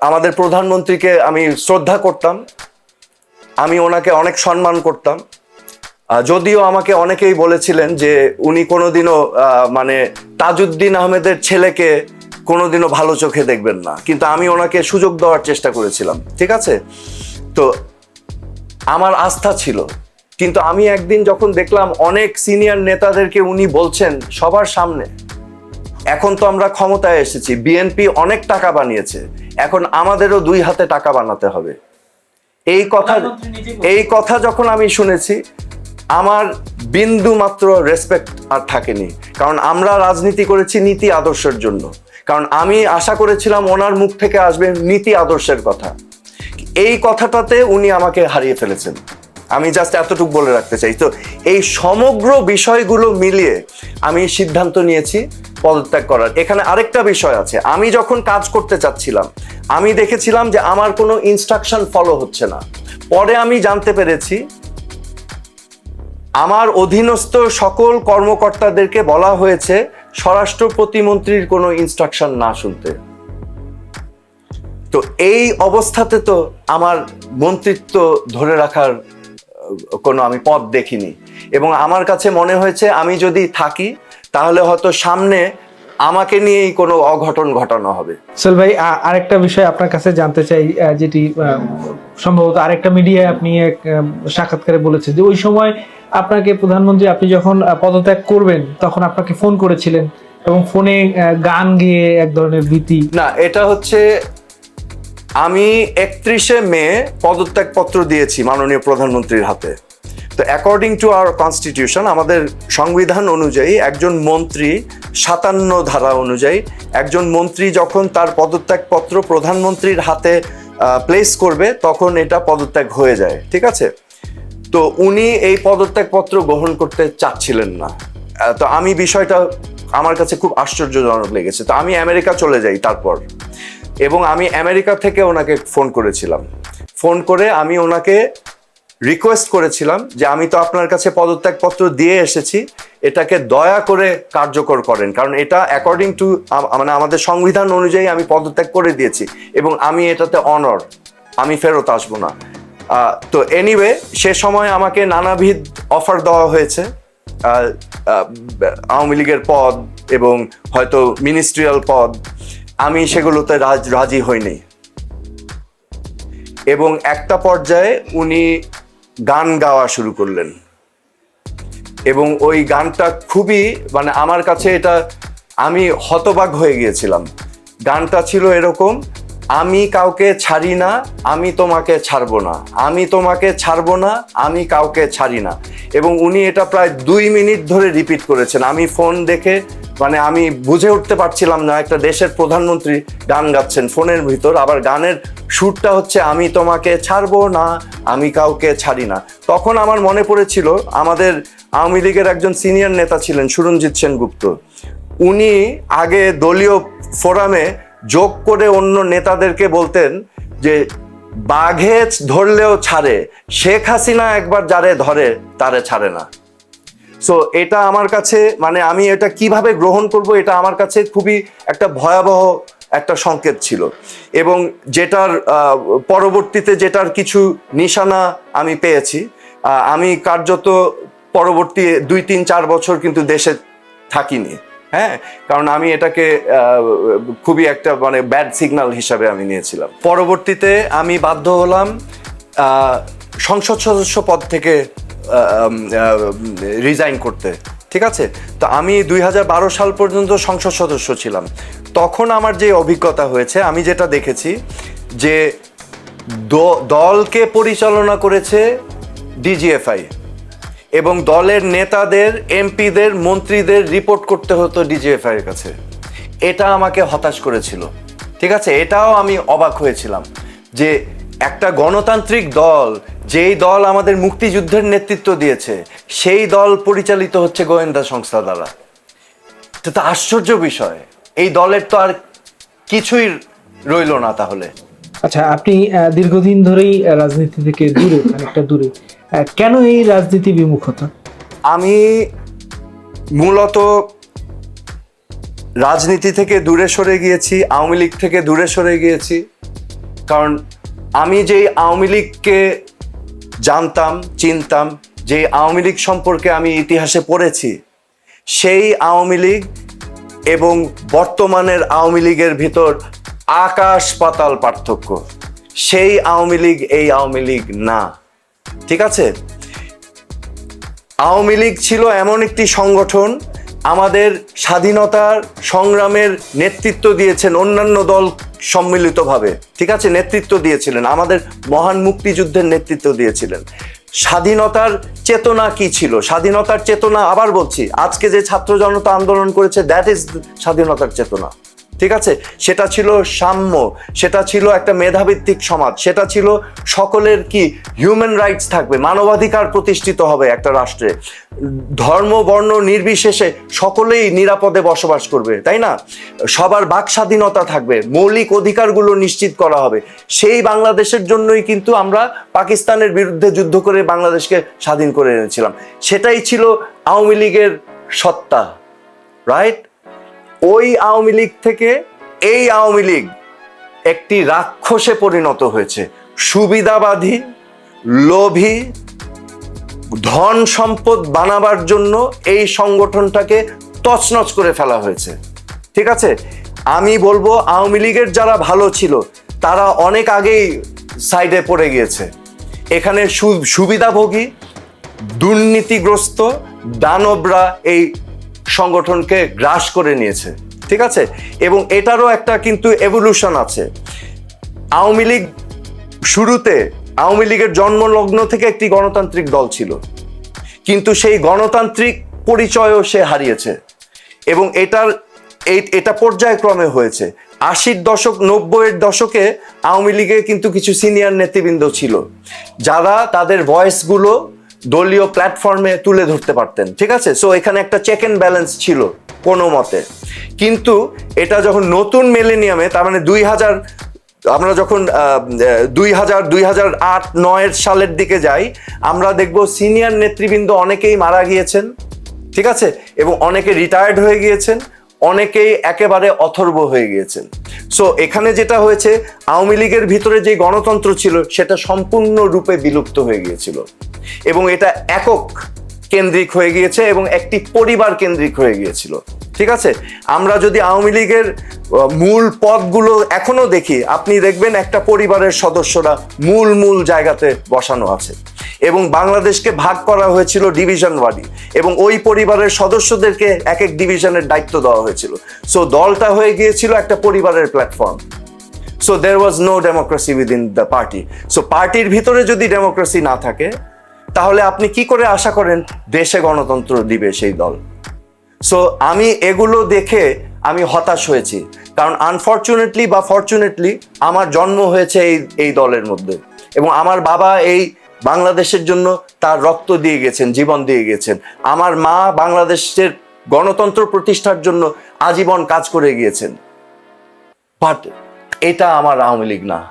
আমাদের প্রধানমন্ত্রীকে আমি শ্রদ্ধা করতাম। আমি ওনাকে অনেক সম্মান করতাম। যদিও আমাকে অনেকেই বলেছিলেন যে উনি কোনোদিনও মানে তাজউদ্দিন আহমেদের ছেলেকে কোনোদিনও ভালো চোখে দেখবেন না। কিন্তু আমি ওনাকে সুযোগ দেওয়ার চেষ্টা করেছিলাম, ঠিক আছে? তো আমার আস্থা ছিল। কিন্তু আমি একদিন যখন দেখলাম অনেক সিনিয়র নেতাদেরকে উনি বলছেন সবার সামনে এখন তো আমরা ক্ষমতায় এসেছি বিএনপি অনেক টাকা বানিয়েছে এখন আমাদেরও দুই হাতে টাকা বানাতে হবে। এই কথা। এই কথা যখন আমি শুনেছি আমার বিন্দু মাত্র রেসপেক্ট আর থাকেনি কারণ আমরা রাজনীতি করেছি নীতি আদর্শের জন্য। কারণ আমি আশা করেছিলাম ওনার মুখ থেকে আসবে নীতি আদর্শের কথা। এই কথাটাতে উনি আমাকে হারিয়ে ফেলেছেন। আমি জাস্ট এতটুকু বলে রাখতে চাই। তো এই সমগ্র বিষয়গুলো মিলিয়ে আমি সিদ্ধান্ত নিয়েছি পদত্যাগ করার। এখানে আরেকটা বিষয় আছে। আমি যখন কাজ করতে চাচ্ছিলাম, আমি দেখেছিলাম যে আমার কোনো ইনস্ট্রাকশন ফলো হচ্ছে না। পরে আমি জানতে পেরেছি, আমার অধীনস্থ সকল কর্মকর্তাদেরকে বলা হয়েছে, স্বরাষ্ট্র প্রতিমন্ত্রীর কোনো ইনস্ট্রাকশন না শুনতে। তো এই অবস্থাতে তো আমার মন্ত্রিত্ব ধরে রাখার কোনো আমি পথ দেখিনি। এবং আমার কাছে মনে হয়েছে আমি যদি থাকি তাহলে হয়তো সামনে আমাকে নিয়েই কোনো অঘটন ঘটানো হবে। সোহেল ভাই আরেকটা বিষয় আপনার কাছে জানতে চাই যেটি সম্ভবত আরেকটা মিডিয়ায় আপনি এক সাক্ষাৎকারে বলেছেন যে ওই সময় আপনাকে প্রধানমন্ত্রী আপনি যখন পদত্যাগ করবেন তখন আপনাকে ফোন করেছিলেন এবং ফোনে গান গেয়ে এক ধরনের ভীতি। না এটা হচ্ছে আমি একত্রিশে মে পদত্যাগ পত্র দিয়েছি মাননীয় প্রধানমন্ত্রীর হাতে। তো অ্যাকর্ডিং টু আওয়ার কনস্টিটিউশন আমাদের সংবিধান অনুযায়ী একজন মন্ত্রী সাতান্ন ধারা অনুযায়ী একজন মন্ত্রী যখন তার পদত্যাগ পত্র প্রধানমন্ত্রীর হাতে প্লেস করবে, তখন এটা পদত্যাগ হয়ে যায়, ঠিক আছে? তো উনি এই পদত্যাগ পত্র গ্রহণ করতে চাচ্ছিলেন না। তো আমি বিষয়টা আমার কাছে খুব আশ্চর্যজনক লেগেছে। তো আমি আমেরিকা চলে যাই তারপর। এবং আমি আমেরিকা থেকে ওনাকে ফোন করেছিলাম। ফোন করে আমি ওনাকে রিকোয়েস্ট করেছিলাম যে আমি তো আপনার কাছে পদত্যাগপত্র দিয়ে এসেছি, এটাকে দয়া করে কার্যকর করেন। কারণ এটা অ্যাকর্ডিং টু মানে আমাদের সংবিধান অনুযায়ী আমি পদত্যাগ করে দিয়েছি এবং আমি এটাতে অনর আমি ফেরত আসব না। তো এনিওয়ে সে সময় আমাকে নানাবিধ অফার দেওয়া হয়েছে। আওয়ামী লীগের পদ এবং হয়তো মিনিস্ট্রিয়াল পদ। আমি সেগুলোতে রাজ- হইনি। এবং একটা পর্যায়ে উনি গান গাওয়া শুরু করলেন। এবং ওই গানটা খুবই মানে আমার কাছে এটা, আমি হতবাক হয়ে গিয়েছিলাম। গানটা ছিল এরকম, আমি কাউকে ছাড়ি না, আমি তোমাকে ছাড়বো না। আমি তোমাকে ছাড়ব না, আমি কাউকে ছাড়ি না। এবং উনি এটা প্রায় দুই মিনিট ধরে রিপিট করেছেন। আমি ফোন দেখে মানে আমি বুঝে উঠতে পারছিলাম না, একটা দেশের প্রধানমন্ত্রী গান গাচ্ছেন ফোনের ভিতর, আবার গানের সুরটা হচ্ছে, আমি তোমাকে ছাড়বো না, আমি কাউকে ছাড়ি না। তখন আমার মনে পড়েছিল, আমাদের আওয়ামী লীগের একজন সিনিয়র নেতা ছিলেন সুরঞ্জিত সেনগুপ্ত। উনি আগে দলীয় ফোরামে যোগ করে অন্য নেতাদেরকে বলতেন যে বাঘে ধরলেও ছাড়ে, শেখ হাসিনা একবার যারে ধরে, তারে ছাড়ে না। সো এটা আমার কাছে মানে আমি এটা কীভাবে গ্রহণ করব, এটা আমার কাছে খুবই একটা ভয়াবহ একটা সংকেত ছিল। এবং যেটার পরবর্তীতে যেটার কিছু নিশানা আমি পেয়েছি। আমি কার্যত পরবর্তী দুই, তিন, চার বছর কিন্তু দেশে থাকিনি। হ্যাঁ? কারণ আমি এটাকে খুবই একটা মানে ব্যাড সিগন্যাল হিসাবে আমি নিয়েছিলাম। পরবর্তীতে আমি বাধ্য হলাম সংসদ সদস্য পদ থেকে রিজাইন করতে, ঠিক আছে? তো আমি দুই হাজার বারো সাল পর্যন্ত সংসদ সদস্য ছিলাম। তখন আমার যে অভিজ্ঞতা হয়েছে, আমি যেটা দেখেছি যে দলকে পরিচালনা করেছে ডিজিএফআই এবং দলের নেতাদের এমপিদের মন্ত্রীদের রিপোর্ট করতে হতো ডিজিএফআই এর কাছে। এটা আমাকে হতাশ করেছিল, ঠিক আছে? এটাও আমি অবাক হয়েছিলাম যে একটা গণতান্ত্রিক দল যেই দল আমাদের মুক্তিযুদ্ধের নেতৃত্ব দিয়েছে সেই দল পরিচালিত হচ্ছে গোয়েন্দা সংস্থা দ্বারা। এটা তো আশ্চর্য বিষয়। এই দলের তো আর কিছুই রইল না তাহলে। আচ্ছা আপনি দীর্ঘদিন ধরেই রাজনীতি থেকে দূরে অনেকটা দূরে কেন এই রাজনীতি বিমুখতা আমি মূলত রাজনীতি থেকে দূরে সরে গিয়েছি আওয়ামী লীগ থেকে দূরে সরে গিয়েছি কারণ আমি যেই আওয়ামী লীগকে জানতাম, চিনতাম যে আওয়ামী লীগ সম্পর্কে আমি ইতিহাসে পড়েছি, সেই আওয়ামী লীগ এবং বর্তমানের আওয়ামী লীগের ভিতর আকাশ পাতাল পার্থক্য। সেই আওয়ামী লীগ এই আওয়ামী লীগ না। ঠিক আছে? আওয়ামী লীগ ছিল এমন একটি সংগঠন আমাদের স্বাধীনতার সংগ্রামের নেতৃত্ব দিয়েছেন অন্যান্য দল সম্মিলিতভাবে। ঠিক আছে? নেতৃত্ব দিয়েছিলেন। আমাদের মহান মুক্তিযুদ্ধের নেতৃত্ব দিয়েছিলেন। স্বাধীনতার চেতনা কি ছিল? স্বাধীনতার চেতনা আবার বলছি, আজকে যে ছাত্র জনতা আন্দোলন করেছে দ্যাট ইজ স্বাধীনতার চেতনা। ঠিক আছে? সেটা ছিল সাম্য, সেটা ছিল একটা মেধাভিত্তিক সমাজ, সেটা ছিল সকলের কি হিউম্যান রাইটস থাকবে, মানবাধিকার প্রতিষ্ঠিত হবে একটা রাষ্ট্রে। ধর্ম, বর্ণ নির্বিশেষে সকলেই নিরাপদে বসবাস করবে, তাই না? সবার বাক স্বাধীনতা থাকবে, মৌলিক অধিকারগুলো নিশ্চিত করা হবে। সেই বাংলাদেশের জন্যই কিন্তু আমরা পাকিস্তানের বিরুদ্ধে যুদ্ধ করে বাংলাদেশকে স্বাধীন করে এনেছিলাম। সেটাই ছিল আওয়ামী লীগের সত্তা রাইট ওই আওয়ামী লীগ থেকে এই আওয়ামী লীগ একটি রাক্ষসে পরিণত হয়েছে। সুবিধাবাদী, লোভী, ধন সম্পদ বানাবার জন্য এই সংগঠনটাকে তছনছ করে ফেলা হয়েছে। ঠিক আছে? আমি বলব আওয়ামী লীগের যারা ভালো ছিল, তারা অনেক আগেই সাইডে পড়ে গিয়েছে। এখানে সুবিধাভোগী, দুর্নীতিগ্রস্ত, দানবরা এই সংগঠনকে গ্রাস করে নিয়েছে, ঠিক আছে? এবং এটারও একটা কিন্তু এভলিউশন আছে। আওয়ামী লীগ শুরুতে, আওয়ামী লীগের জন্মলগ্ন থেকে একটি গণতান্ত্রিক দল ছিল। কিন্তু সেই গণতান্ত্রিক পরিচয়ও সে হারিয়েছে। এবং এটার এটা পর্যায়ক্রমে হয়েছে। আশির দশক, নব্বইয়ের দশকে আওয়ামী লীগে কিন্তু কিছু সিনিয়র নেতৃবৃন্দ ছিল। যারা তাদের ভয়েসগুলো দলীয় প্ল্যাটফর্মে তুলে ধরতে পারতেন, ঠিক আছে? সো এখানে একটা চেক অ্যান্ড ব্যালেন্স ছিল কোনো মতে। কিন্তু এটা যখন নতুন মিলেনিয়ামে তার মানে দুই হাজার, আমরা যখন দুই হাজার দুই হাজার আট, নয়ের সালের দিকে যাই, আমরা দেখব সিনিয়র নেতৃবৃন্দ অনেকেই মারা গিয়েছেন, ঠিক আছে? এবং অনেকে রিটায়ার্ড হয়ে গিয়েছেন অনেকেই একেবারে অথর্ব হয়ে গিয়েছেন। সো এখানে যেটা হয়েছে, আওয়ামী লীগের ভিতরে যে গণতন্ত্র ছিল, সেটা সম্পূর্ণরূপে বিলুপ্ত হয়ে গিয়েছিল। এবং এটা একক কেন্দ্রিক হয়ে গিয়েছে এবং একটি পরিবার কেন্দ্রিক হয়ে গিয়েছিল। ঠিক আছে? আমরা যদি আওয়ামী লীগের মূল পদগুলো এখনও দেখি, আপনি দেখবেন একটা পরিবারের সদস্যরা মূল মূল জায়গাতে বসানো আছে। এবং বাংলাদেশকে ভাগ করা হয়েছিল ডিভিশন ওয়ারি এবং ওই পরিবারের সদস্যদেরকে এক এক ডিভিশনের দায়িত্ব দেওয়া হয়েছিল। সো দলটা হয়ে গিয়েছিল একটা পরিবারের platform so there was no democracy within the party so পার্টির ভিতরে যদি ডেমোক্রেসি না থাকে, তাহলে আপনি কি করে আশা করেন দেশে গণতন্ত্র দিবে সেই দল? সো আমি এগুলো দেখে আমি হতাশ হয়েছি। কারণ আনফর্চুনেটলি বা ফর্চুনেটলি আমার জন্ম হয়েছে এই এই দলের মধ্যে। এবং আমার বাবা এই বাংলাদেশের জন্য তার রক্ত দিয়ে গেছেন, জীবন দিয়ে গেছেন। আমার মা বাংলাদেশের গণতন্ত্র প্রতিষ্ঠার জন্য আজীবন কাজ করে গিয়েছেন। বাট এটা আমার আওয়ামী লীগ না।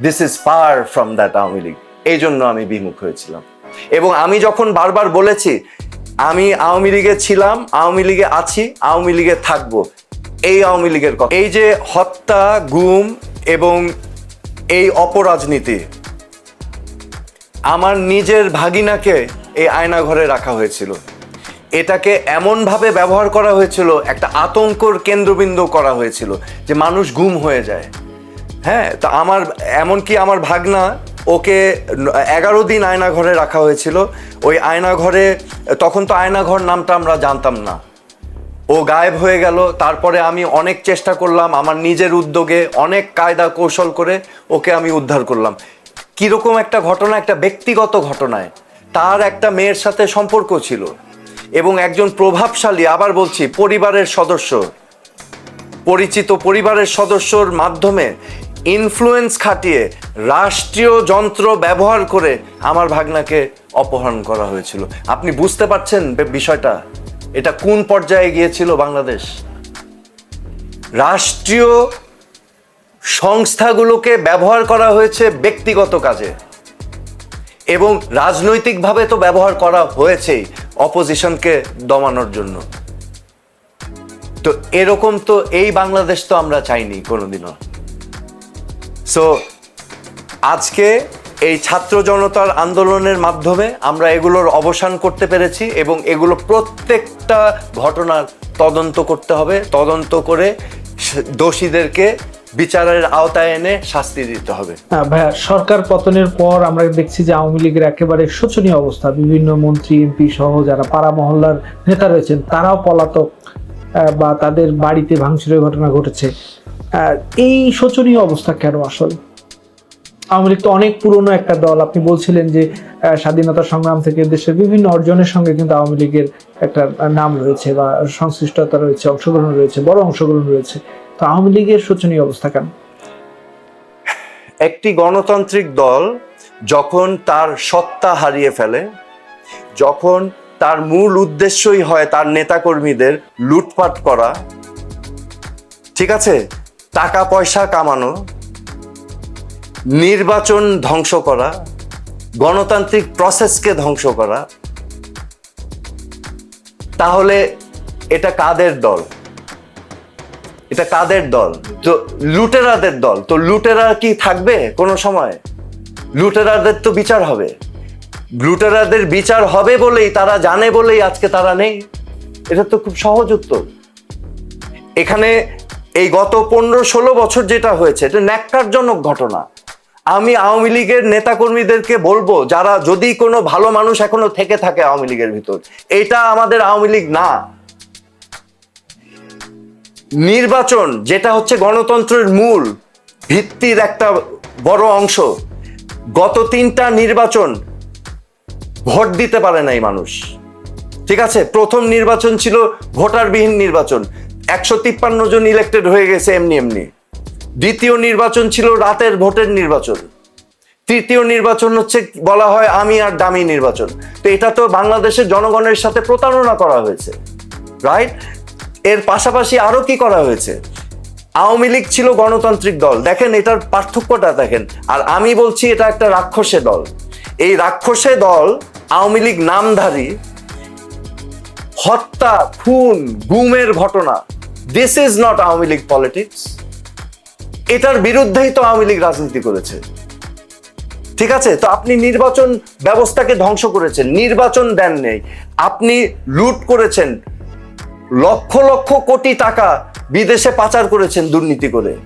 This is far from that Awami League. এই জন্য আমি বিমুখ হয়েছিলাম। এবং আমি যখন বারবার বলেছি আমি আওয়ামী লীগে ছিলাম, আওয়ামী লীগে আছি, আওয়ামী লীগে থাকব। এই আওয়ামী লীগের কথা। এই যে হত্যা, গুম এবং এই অপরাজনীতি, আমার নিজের ভাগিনাকে এই আয়না ঘরে রাখা হয়েছিল। এটাকে এমনভাবে ব্যবহার করা হয়েছিল, একটা আতঙ্কর কেন্দ্রবিন্দু করা হয়েছিল যে মানুষ গুম হয়ে যায়। হ্যাঁ তো আমার, এমনকি আমার ভাগনা ওকে, এগারো দিন আয়না ঘরে রাখা হয়েছিল। ওই আয়না ঘরে তখন তো আয়না ঘর নামটা আমরা জানতাম না। ও গায়েব হয়ে গেল, তারপরে আমি অনেক চেষ্টা করলাম, আমার নিজের উদ্যোগে অনেক কায়দা কৌশল করে ওকে আমি উদ্ধার করলাম। কীরকম একটা ঘটনা, একটা ব্যক্তিগত ঘটনায়, তার একটা মেয়ের সাথে সম্পর্ক ছিল। এবং একজন প্রভাবশালী, আবার বলছি, পরিবারের সদস্য, পরিচিত পরিবারের সদস্যর মাধ্যমে ইনফ্লুয়েন্স খাটিয়ে রাষ্ট্রীয় যন্ত্র ব্যবহার করে আমার ভাগনাকে অপহরণ করা হয়েছিল। আপনি বুঝতে পারছেন বিষয়টা? এটা কোন পর্যায়ে গিয়েছিল বাংলাদেশ? রাষ্ট্রীয় সংস্থাগুলোকে ব্যবহার করা হয়েছে ব্যক্তিগত কাজে এবং রাজনৈতিকভাবে তো ব্যবহার করা হয়েছেই অপোজিশনকে দমানোর জন্য। তো এরকম তো এই বাংলাদেশ তো আমরা চাইনি কোনোদিনও। সো আজকে এই ছাত্র জনতার আন্দোলনের মাধ্যমে আমরা এগুলোর অবসান করতে পেরেছি এবং এগুলো প্রত্যেকটা ঘটনার তদন্ত করতে হবে, তদন্ত করে দোষীদেরকে বিচারের আওতায় এনে শাস্তি দিতে হবে। ভাইয়া, সরকার পতনের পর আমরা দেখছি যে আওয়ামী লীগের একেবারে শোচনীয় অবস্থা। বিভিন্ন মন্ত্রী, এমপি সহ যারা পাড়া মহল্লার নেতা রয়েছেন, তারাও পলাতক বা তাদের বাড়িতে ভাঙচুরের ঘটনা ঘটেছে। এই শোচনীয় অবস্থা কেন আসলে? আওয়ামী লীগ তো অনেক পুরনো একটা দল। আপনি বলছিলেন যে স্বাধীনতা সংগ্রাম থেকে দেশের বিভিন্ন অর্জনের সঙ্গে কিন্তু আওয়ামী লীগের একটা নাম রয়েছে বা সংশ্লিষ্টতা রয়েছে, অংশগ্রহণ রয়েছে, বড় অংশগ্রহণ রয়েছে। তো আওয়ামী লীগের শোচনীয় অবস্থা কেন? একটি গণতান্ত্রিক দল যখন তার সত্তা হারিয়ে ফেলে, যখন তার মূল উদ্দেশ্যই হয় তার নেতাকর্মীদের লুটপাট করা, ঠিক আছে? টাকা পয়সা কামানো, নির্বাচন ধ্বংস করা, গণতান্ত্রিক প্রসেসকে ধ্বংস করা, তাহলে এটা কাদের দল? এটা কাদের দল? তো লুটেরাদের দল। তো লুটেরা কি থাকবে কোনো সময়? লুটেরাদের তো বিচার হবে। লুটেরাদের বিচার হবে বলেই, তারা জানে বলেই আজকে তারা নেই। এটা তো খুব সহজ উত্তর। এখানে এই গত পনেরো ষোলো বছর যেটা হয়েছে, এটা ন্যাক্কারজনক ঘটনা। আমি আওয়ামী লীগের নেতাকর্মীদেরকে বলব, যারা যদি কোনো ভালো মানুষ এখনও থেকে থাকে আওয়ামী লীগের ভিতর, এটা আমাদের আওয়ামী লীগ না। নির্বাচন, যেটা হচ্ছে গণতন্ত্রের মূল ভিত্তির একটা বড় অংশ, গত তিনটা নির্বাচন ভোট দিতে পারে নাই মানুষ। ঠিক আছে? প্রথম নির্বাচন ছিল ভোটারবিহীন নির্বাচন। একশো তিপ্পান্ন জন ইলেক্টেড হয়ে গেছে এমনি এমনি। দ্বিতীয় নির্বাচন ছিল রাতের ভোটের নির্বাচন। তৃতীয় নির্বাচন হচ্ছে বলা হয় আমি আর দামি নির্বাচন। তো এটা তো বাংলাদেশের জনগণের সাথে প্রতারণা করা হয়েছে রাইট এর পাশাপাশি আরও কি করা হয়েছে? আওয়ামী লীগ ছিল গণতান্ত্রিক দল। দেখেন এটার পার্থক্যটা দেখেন। আর আমি বলছি এটা একটা রাক্ষসে দল। এই রাক্ষসে দল আওয়ামী লীগ নামধারী হত্যা, খুন, গুমের ঘটনা। This is not Awami League politics এটার বিরুদ্ধেই তো আওয়ামী লীগ রাজনীতি করেছে। ঠিক আছে? তো আপনি নির্বাচন ব্যবস্থাকে ধ্বংস করেছেন। নির্বাচন দেন নেই। আপনি লুট করেছেন। লক্ষ লক্ষ কোটি টাকা বিদেশে পাচার করেছেন দুর্নীতি করে।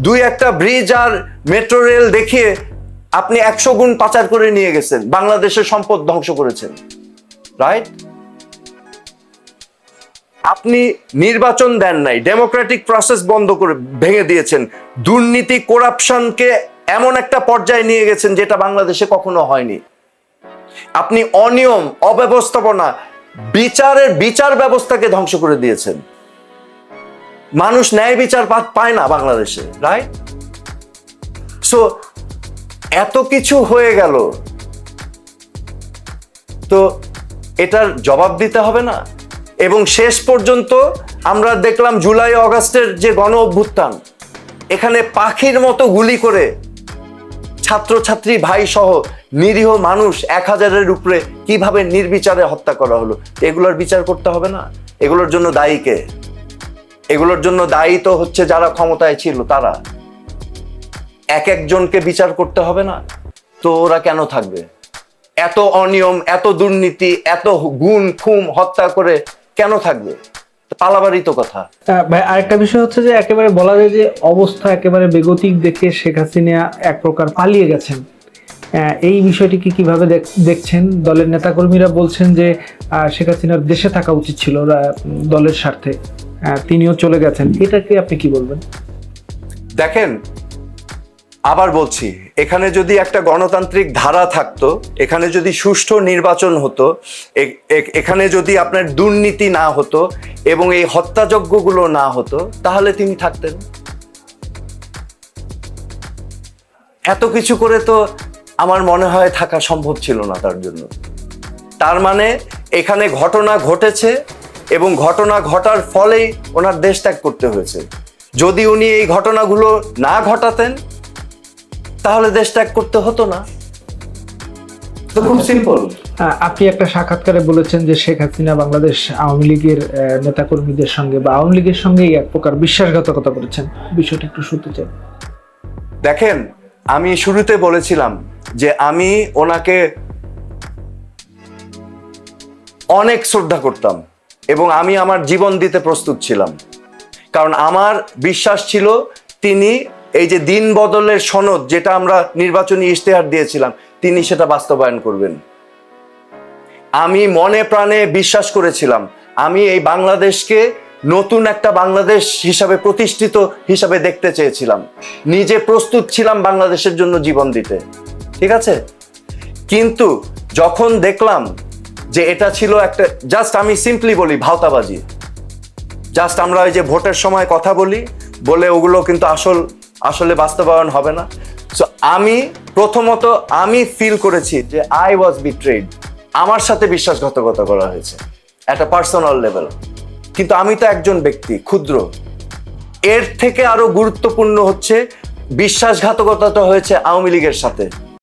দুই একটা ব্রিজ আর মেট্রো রেল দেখিয়ে আপনি একশো গুণ পাচার করে নিয়ে গেছেন। বাংলাদেশের সম্পদ ধ্বংস করেছেন। রাইট আপনি নির্বাচন দেন নাই ডেমোক্রেটিক প্রসেস বন্ধ করে ভেঙে দিয়েছেন, দুর্নীতি করাপশনকে এমন একটা পর্যায়ে নিয়ে গেছেন যেটা বাংলাদেশে কখনো হয়নি। আপনি অনিয়ম, অব্যবস্থাপনা, বিচারের বিচার ব্যবস্থাকে ধ্বংস করে দিয়েছেন। মানুষ ন্যায় বিচার পায় না বাংলাদেশে রাইট সো এত কিছু হয়ে গেল। তো এটার জবাব দিতে হবে না? এবং শেষ পর্যন্ত আমরা দেখলাম জুলাই, অগাস্টের যে গণ অভ্যুত্থান, এখানে পাখির মতো গুলি করে ছাত্রছাত্রী ভাই সহ নিরীহ মানুষ এক হাজারের উপরে কীভাবে নির্বিচারে হত্যা করা হলো? এগুলোর বিচার করতে হবে না? এগুলোর জন্য দায়ী কে? এগুলোর জন্য দায়ী তো হচ্ছে যারা ক্ষমতায় ছিল, তারা। এক একজনকে বিচার করতে হবে না? তো ওরা কেন থাকবে? এত অনিয়ম, এত দুর্নীতি, এত গুণ খুম হত্যা করে কেন থাকবে? পালাবারই তো কথা। ভাই আরেকটা বিষয় হচ্ছে যে একেবারে বলা যায় যে অবস্থা একেবারে বেগতিক দেখে শেখ হাসিনা এক প্রকার পালিয়ে গেছেন। এই বিষয়টি কি কীভাবে দেখ- দেখছেন? দলের নেতাকর্মীরা বলছেন যে শেখ হাসিনার দেশে থাকা উচিত ছিল দলের স্বার্থে। তিনিও চলে গেছেন। এটাকে আপনি কি বলবেন? দেখেন আবার বলছি, এখানে যদি একটা গণতান্ত্রিক ধারা থাকতো, এখানে যদি সুষ্ঠু নির্বাচন হতো এখানে যদি আপনার দুর্নীতি না হতো এবং এই হত্যাযজ্ঞগুলো না হতো, তাহলে তিনি থাকতেন। এত কিছু করে তো আমার মনে হয় থাকা সম্ভব ছিল না তার জন্য। তার মানে এখানে ঘটনা ঘটেছে এবং ঘটনা ঘটার ফলেই ওনার দেশ ত্যাগ করতে হয়েছে। যদি উনি এই ঘটনাগুলো না ঘটাতেন তাহলে দেশ ত্যাগ করতে হতো না। তো খুব সিম্পল আপনি একটা সাক্ষাৎকারে বলেছেন যে শেখ হাসিনা বাংলাদেশ আওয়ামী লীগের আহ, নেতাকর্মীদের সঙ্গে বা আওয়ামী লীগের সঙ্গে এক প্রকার বিশ্বাসঘাতকতা করেছেন। বিষয়টা একটু শুনতে চাই। দেখেন আমি শুরুতে বলেছিলাম যে আমি ওনাকে অনেক শ্রদ্ধা করতাম এবং আমি আমার জীবন দিতে প্রস্তুত ছিলাম। কারণ আমার বিশ্বাস ছিল তিনি এই যে দিন বদলের সনদ যেটা আমরা নির্বাচনী ইশতেহার দিয়েছিলাম, তিনি সেটা বাস্তবায়ন করবেন। আমি মনে প্রাণে বিশ্বাস করেছিলাম, আমি এই বাংলাদেশকে নতুন একটা বাংলাদেশ হিসাবে প্রতিষ্ঠিত হিসাবে দেখতে চেয়েছিলাম। নিজে প্রস্তুত ছিলাম বাংলাদেশের জন্য জীবন দিতে, ঠিক আছে? কিন্তু যখন দেখলাম যে এটা ছিল একটা জাস্ট আমি সিম্পলি বলি, ভাওতাবাজি। জাস্ট আমরা ওই যে ভোটের সময় কথা বলি, বলে ওগুলো কিন্তু আসল আসলে বাস্তবায়ন হবে না। সো আমি প্রথমত আমি ফিল করেছি যে আই ওয়াজ বিট্রেড আমার সাথে বিশ্বাসঘাতকতা করা হয়েছে একটা পার্সোনাল লেভেল কিন্তু আমি তো একজন ব্যক্তি, ক্ষুদ্র। এর থেকে আরও গুরুত্বপূর্ণ হচ্ছে বিশ্বাসঘাতকতাটা হয়েছে আওয়ামী লীগের সাথে।